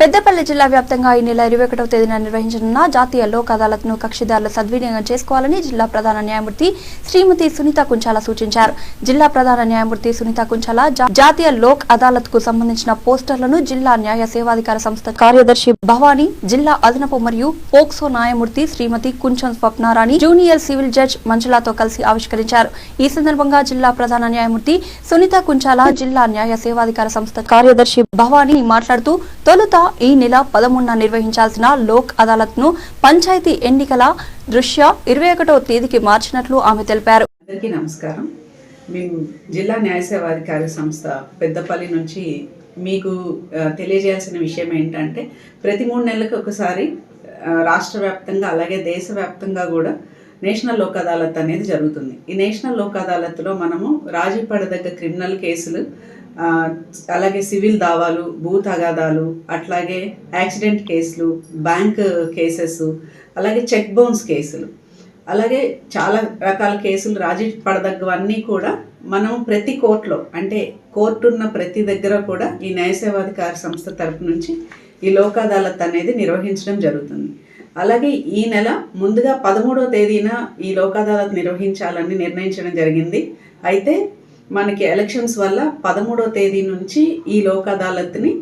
పెద్దపల్లి జిల్లా వ్యాప్తంగా ఈ నెల ఇరవై ఒకటవ తేదీన నిర్వహించనున్న జాతీయ లోక్ అదాలత్ను కక్షిదారులు సద్వినియోగం చేసుకోవాలని జిల్లా ప్రధాన న్యాయమూర్తి శ్రీమతి సునీత కుంచాల సూచించారు. జిల్లా ప్రధాన న్యాయమూర్తి సునీత కుంచాల జాతీయ లోక్ అదాలత్కు సంబంధించిన పోస్టర్లను జిల్లా న్యాయ సేవాధికార సంస్థ కార్యదర్శి భవానీ జిల్లా అదనపు మరియు పోక్సో న్యాయమూర్తి Shrimati Kuncham Swapnarani junior civil judge మంజులాతో కలిసి ఆవిష్కరించారు. ఈ సందర్భంగా జిల్లా ప్రధాన న్యాయమూర్తి సునీత కుంచాల జిల్లా న్యాయ సేవాధికార సంస్థ కార్యదర్శి భవానీ మాట్లాడుతూ తొలుత ఈ నెల పదమూడున నిర్వహించాల్సిన లోక్ అదాలత్ను పంచాయతీ ఎన్నికల దృష్ట్యా ఇరవై ఒకటవ తేదీకి మార్చినట్లు ఆమె తెలిపారు. అందరికీ నమస్కారం. మేము జిల్లా న్యాయ సేవాధికారి సంస్థ పెద్దపల్లి నుంచి మీకు తెలియజేయాల్సిన విషయం ఏంటంటే ప్రతి మూడు నెలలకు ఒకసారి రాష్ట్ర వ్యాప్తంగా అలాగే దేశవ్యాప్తంగా కూడా నేషనల్ లోక్ అదాలత్ అనేది జరుగుతుంది. ఈ నేషనల్ లోక్ అదాలత్లో మనము రాజీ పడదగ్గ క్రిమినల్ కేసులు అలాగే సివిల్ దావాలు భూ తగాదాలు అట్లాగే యాక్సిడెంట్ కేసులు బ్యాంక్ కేసెస్ అలాగే చెక్ బౌన్స్ కేసులు. అలాగే చాలా రకాల కేసులు రాజీ పడదగ్గవన్నీ కూడా మనం ప్రతి కోర్టులో అంటే కోర్టు ఉన్న ప్రతి దగ్గర కూడా ఈ న్యాయసేవాధికార సంస్థ తరపు నుంచి ఈ లోక్ అదాలత్ అనేది నిర్వహించడం జరుగుతుంది. అలాగే ఈ నెల ముందుగా పదమూడవ తేదీన ఈ లోక్ అదాలత్ నిర్వహించాలని నిర్ణయించడం జరిగింది. అయితే మనకి ఎలక్షన్స్ వల్ల పదమూడవ తేదీ నుంచి ఈ లోక్ అదాలత్ని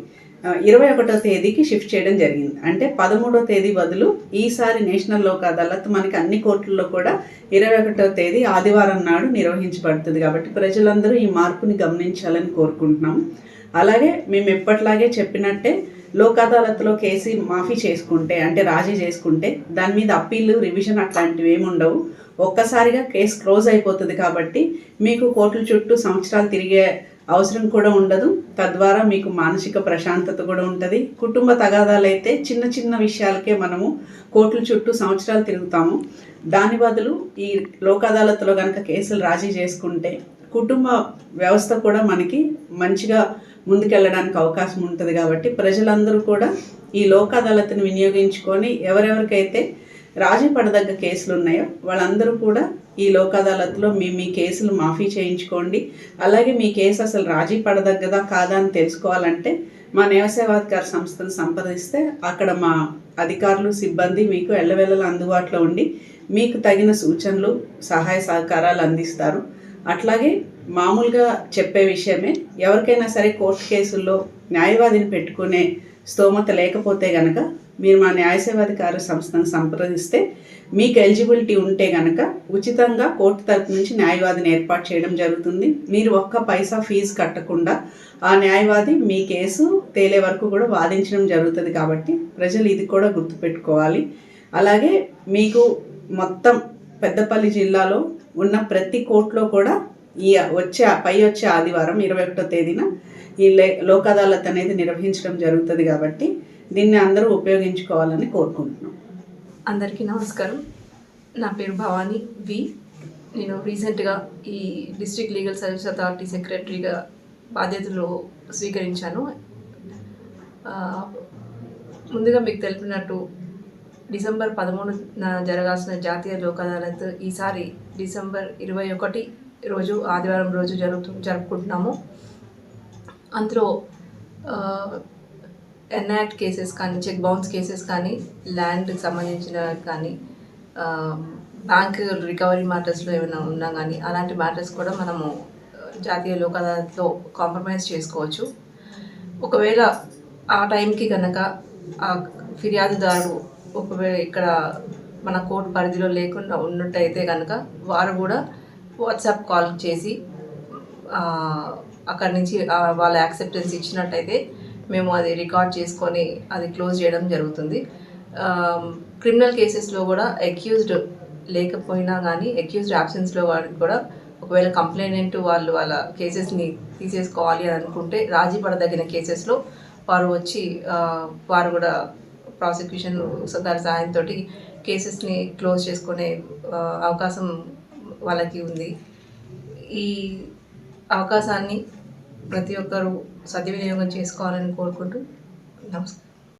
ఇరవై ఒకటో తేదీకి షిఫ్ట్ చేయడం జరిగింది. అంటే పదమూడో తేదీ బదులు ఈసారి నేషనల్ లోక్ అదాలత్ మనకి అన్ని కోర్టుల్లో కూడా ఇరవై ఒకటో తేదీ ఆదివారం నాడు నిర్వహించబడుతుంది. కాబట్టి ప్రజలందరూ ఈ మార్పుని గమనించాలని కోరుకుంటున్నాము. అలాగే మేము ఎప్పట్లాగే చెప్పినట్టే లోక్ అదాలత్లో కేసు మాఫీ చేసుకుంటే అంటే రాజీ చేసుకుంటే దాని మీద అప్పీలు రివిజన్ అట్లాంటివి ఏమి ఉండవు ఒక్కసారిగా కేసు క్లోజ్ అయిపోతుంది కాబట్టి మీకు కోర్టుల చుట్టూ సంవత్సరాలు తిరిగే అవసరం కూడా ఉండదు. తద్వారా మీకు మానసిక ప్రశాంతత కూడా ఉంటుంది. కుటుంబ తగాదాలు అయితే చిన్న చిన్న విషయాలకే మనము కోర్టుల చుట్టూ సంవత్సరాలు తిరుగుతాము. దాని బదులు ఈ లోక్ అదాలత్లో కనుక కేసులు రాజీ చేసుకుంటే కుటుంబ వ్యవస్థ కూడా మనకి మంచిగా ముందుకెళ్ళడానికి అవకాశం ఉంటుంది కాబట్టి ప్రజలందరూ కూడా ఈ లోక్ అదాలత్ని వినియోగించుకొని ఎవరెవరికైతే రాజీ పడదగ్గ కేసులు ఉన్నాయో వాళ్ళందరూ కూడా ఈ లోక్ అదాలత్లో మీ మీ కేసులు మాఫీ చేయించుకోండి. అలాగే మీ కేసు అసలు రాజీ పడదగ్గదా కాదా అని తెలుసుకోవాలంటే మా న్యాయసేవాధికార సంస్థను సంప్రదిస్తే అక్కడ మా అధికారులు సిబ్బంది మీకు ఎల్లవెల్లలు అందుబాటులో ఉండి మీకు తగిన సూచనలు సహాయ సహకారాలు అందిస్తారు. అట్లాగే మామూలుగా చెప్పే విషయమే ఎవరికైనా సరే కోర్టు కేసుల్లో న్యాయవాదిని పెట్టుకునే స్తోమత లేకపోతే గనక మీరు మా న్యాయసేవాధికార సంస్థను సంప్రదిస్తే మీకు ఎలిజిబిలిటీ ఉంటే గనక ఉచితంగా కోర్టు తరపు నుంచి న్యాయవాదిని ఏర్పాటు చేయడం జరుగుతుంది. మీరు ఒక్క పైసా ఫీజు కట్టకుండా ఆ న్యాయవాది మీ కేసు తేలే వరకు కూడా వాదించడం జరుగుతుంది కాబట్టి ప్రజలు ఇది కూడా గుర్తుపెట్టుకోవాలి. అలాగే మీకు మొత్తం పెద్దపల్లి జిల్లాలో ఉన్న ప్రతి కోర్టులో కూడా ఈ వచ్చే పై వచ్చే ఆదివారం ఇరవై ఒకటో తేదీన ఈ లే లోక్ అదాలత్ అనేది నిర్వహించడం జరుగుతుంది కాబట్టి దీన్ని అందరూ ఉపయోగించుకోవాలని కోరుకుంటున్నాం. అందరికీ నమస్కారం. నా పేరు భవానీ వి. నేను రీసెంట్గా ఈ డిస్ట్రిక్ట్ లీగల్ సర్వీస్ అథారిటీ సెక్రటరీగా బాధ్యతలు స్వీకరించాను. ముందుగా మీకు తెలిపినట్టు డిసెంబర్ పదమూడున జరగాల్సిన జాతీయ లోక్ అదాలత్ ఈసారి డిసెంబర్ ఇరవై ఒకటి రోజు ఆదివారం రోజు జరుగుతు జరుపుకుంటున్నాము. అందులో ఎన్యాక్ట్ కేసెస్ కానీ చెక్ బౌన్స్ కేసెస్ కానీ ల్యాండ్కి సంబంధించిన కానీ బ్యాంక్ రికవరీ మ్యాటర్స్లో ఏమైనా ఉన్నా కానీ అలాంటి మ్యాటర్స్ కూడా మనము జాతీయ లోక్ అదాలత్లో కాంప్రమైజ్ చేసుకోవచ్చు. ఒకవేళ ఆ టైంకి కనుక ఆ ఫిర్యాదుదారు ఒకవేళ ఇక్కడ మన కోర్టు పరిధిలో లేకుండా ఉన్నట్టయితే కనుక వారు కూడా వాట్సాప్ కాల్ చేసి అక్కడి నుంచి వాళ్ళ యాక్సెప్టెన్స్ ఇచ్చినట్టయితే మేము అది రికార్డ్ చేసుకొని అది క్లోజ్ చేయడం జరుగుతుంది. క్రిమినల్ కేసెస్లో కూడా అక్యూజ్డ్ లేకపోయినా కానీ అక్యూజ్డ్ యాబ్సెన్స్లో వారికి కూడా ఒకవేళ కంప్లైనెంట్ వాళ్ళు వాళ్ళ కేసెస్ని తీసేసుకోవాలి అని అనుకుంటే రాజీ పడదగిన కేసెస్లో వారు వచ్చి వారు కూడా ప్రాసిక్యూషన్ గారి సహాయంతో కేసెస్ని క్లోజ్ చేసుకునే అవకాశం వాళ్ళకి ఉంది. ఈ అవకాశాన్ని ప్రతి ఒక్కరూ సద్వినియోగం చేసుకోవాలని కోరుకుంటూ నమస్కారం.